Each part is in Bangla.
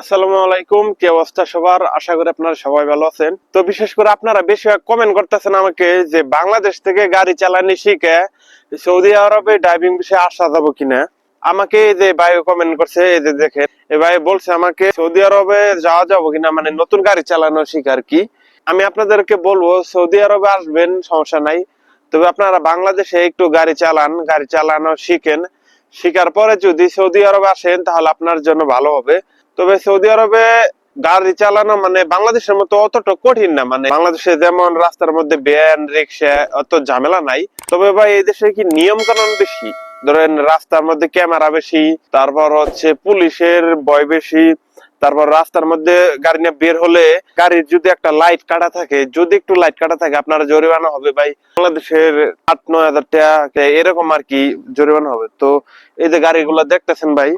আসসালামু আলাইকুম, কি অবস্থা সবার? আশা করি আপনারা সবাই ভালো আছেন। তো বিশেষ করে আপনারা কমেন্ট করতেছেন আমাকে যে বাংলাদেশ থেকে গাড়ি চালানি শিখে সৌদি আরবে ড্রাইভিং বিষয়ে আসা যাব কিনা। আমাকে যে ভাই কমেন্ট করছে, এই যে দেখেন, এই ভাই বলছে আমাকে সৌদি আরবে যাওয়া যাব কিনা মানে নতুন গাড়ি চালানো শিখার কি। আমি আপনাদেরকে বলব, সৌদি আরবে আসবেন, সমস্যা নাই। তবে আপনারা বাংলাদেশে একটু গাড়ি চালান, গাড়ি চালানো শিখেন। শিখার পরে যদি সৌদি আরবে আসেন, তাহলে আপনার জন্য ভালো হবে। তবে সৌদি আরবে গাড়ি চালানো মানে বাংলাদেশের মতো অতটা কঠিন না মানে বাংলাদেশে যেমন রাস্তার মধ্যে ভ্যান রিক্সা অত ঝামেলা নাই। তবে ভাই, এই দেশে কি নিয়ম কানুন বেশি? ধরেন রাস্তার মধ্যে ক্যামেরা বেশি, তারপর হচ্ছে পুলিশের ভয় বেশি, তারপর রাস্তার মধ্যে গাড়ি নিয়ে বের হলে গাড়ির যদি একটা লাইট কাটা থাকে, যদি একটু লাইট কাটা থাকে, আপনার জরিমানা হবে ভাই। বাংলাদেশের আট, নয় হাজার টাকা এরকম আর কি জরিমানা হবে। তো এই যে গাড়িগুলো দেখতেছেন ভাই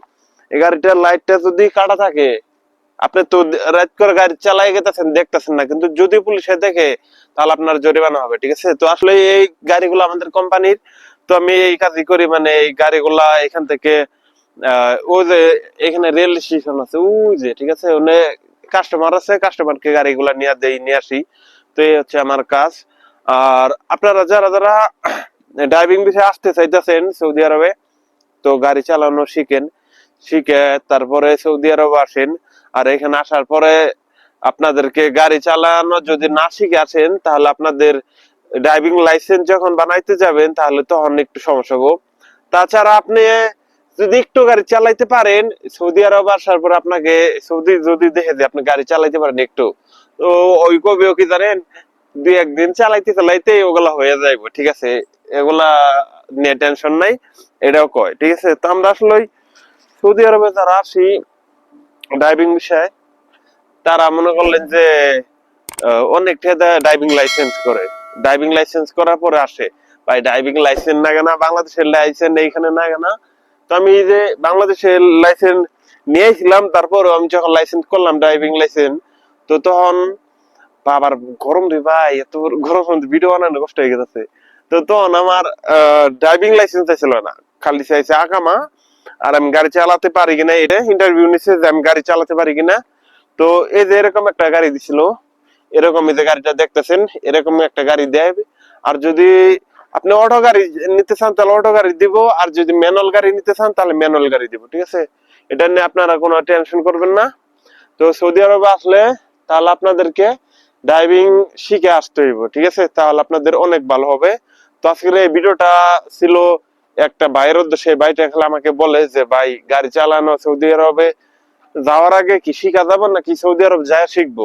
এই গাড়িটার লাইটটা যদি কাটা থাকে, আপনি তো রাত করে গাড়ি চালাই গেতেছেন, দেখতেছেন না। কিন্তু যদি পুলিশে দেখে, তাহলে আপনার জরিমানা হবে, ঠিক আছে? তো আসলে এই গাড়িগুলো আমাদের কোম্পানির। তো আমি এই কাজই করি মানে এই গাড়িগুলা এখান থেকে ওই যে এখানে রেল স্টেশন আছে, ওই যে, ঠিক আছে? ওখানে কাস্টমার আছে কাস্টমারকে গাড়িগুলা নিয়ে দেই, নিয়ে আসি। তো এই হচ্ছে আমার কাজ। আর আপনারা যারা যারা ড্রাইভিং বিষয়ে আসতে চাইতেছেন সৌদি আরবে, তো গাড়ি চালানো শিখেন। শিখে তারপরে সৌদি আরব আসেন। আর এখানে আসার পরে আপনাদেরকে গাড়ি চালানো যদি না শিখে আসেন, তাহলে আপনাদের ড্রাইভিং লাইসেন্স যখন বানাইতে যাবেন, তাহলে তখন একটু সমস্যা হবে তাছাড়া আপনি যদি একটু গাড়ি চালাইতে পারেন, সৌদি আরব আসার পর আপনাকে সৌদি যদি দেখে যে আপনি গাড়ি চালাইতে পারেন একটু, তো ওই কবিও কি জানেন, দুই একদিন চালাইতে চালাইতে ওগুলা হয়ে যাইব, ঠিক আছে? এগুলা নিয়ে টেনশন নাই, এটাও কয়, ঠিক আছে? তো আমরা আসলে সৌদি আরবে যারা আসি ড্রাইভিং বিষয়ে, তারা মনে করলেন যে অনেক ড্রাইভিং লাইসেন্স করে। ড্রাইভিং লাইসেন্স করার পরে আসে, ভাই ড্রাইভিং লাইসেন্স না কেনা, বাংলাদেশের লাইসেন্স এইখানে না কেনা। তো আমি যে বাংলাদেশের লাইসেন্স নিয়েছিলাম তারপরে আমি যখন লাইসেন্স করলাম ড্রাইভিং লাইসেন্স তো তখন বাবার গরম রে ভাই, এত গরম ভিডিও বানানো কষ্ট হয়ে গেছে। তো তখন আমার ড্রাইভিং লাইসেন্স ছিল না। খালি চাইছে আকামা আর আমি গাড়ি চালাতে পারি কিনা, এটা ইন্টারভিউ নিছে যে আমি গাড়ি চালাতে পারি কিনা। তো এই যে এরকম একটা গাড়ি দিছিল, এরকম এই যে গাড়িটা দেখতেছেন, এরকম একটা গাড়ি দেয়। আর যদি আপনি অটো গাড়ি নিতে চান, তাহলে অটো গাড়ি দিব। আর যদি ম্যানুয়াল গাড়ি নিতে চান, তাহলে ম্যানুয়াল গাড়ি দিব, ঠিক আছে? এটা নিয়ে আপনারা কোনো টেনশন করবেন না। তো সৌদি আরবে আসলে তাহলে আপনাদেরকে ড্রাইভিং শিখে আসতে হইব, ঠিক আছে? তাহলে আপনাদের অনেক ভালো হবে। তো আজকের এই ভিডিওটা ছিল একটা ভাইয়ের এই ভাইটা খেলে আমাকে বলে যে, ভাই, গাড়ি চালানো সৌদি আরবে যাওয়ার আগে কি শিখা যাবে নাকি সৌদি আরব যায় শিখব?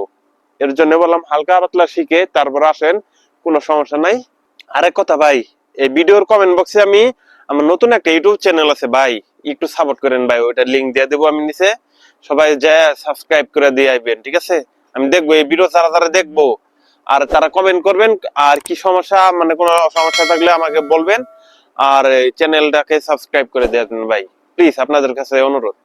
এর জন্য বললাম, হালকা পাতলা শিখে তারপর আসেন, কোনো সমস্যা নাই। আরেক কথা ভাই, এই ভিডিওর কমেন্ট বক্সে আমি আমার নতুন একটা ইউটিউব চ্যানেল আছে ভাই, একটু সাপোর্ট করেন ভাই ওইটা লিংক দিয়ে দেবো আমি নিচে। সবাই যায় সাবস্ক্রাইব করে দিয়ে আইবেন, ঠিক আছে? আমি দেখব, এই ভিডিও যারা যারা দেখব, আর তারা কমেন্ট করবেন, আর কি সমস্যা মানে কোনো সমস্যা থাকলে আমাকে বলবেন। আর চ্যানেলটাকে সাবস্ক্রাইব করে দেবেন ভাই। প্লিজ আপনাদের কাছে অনুরোধ।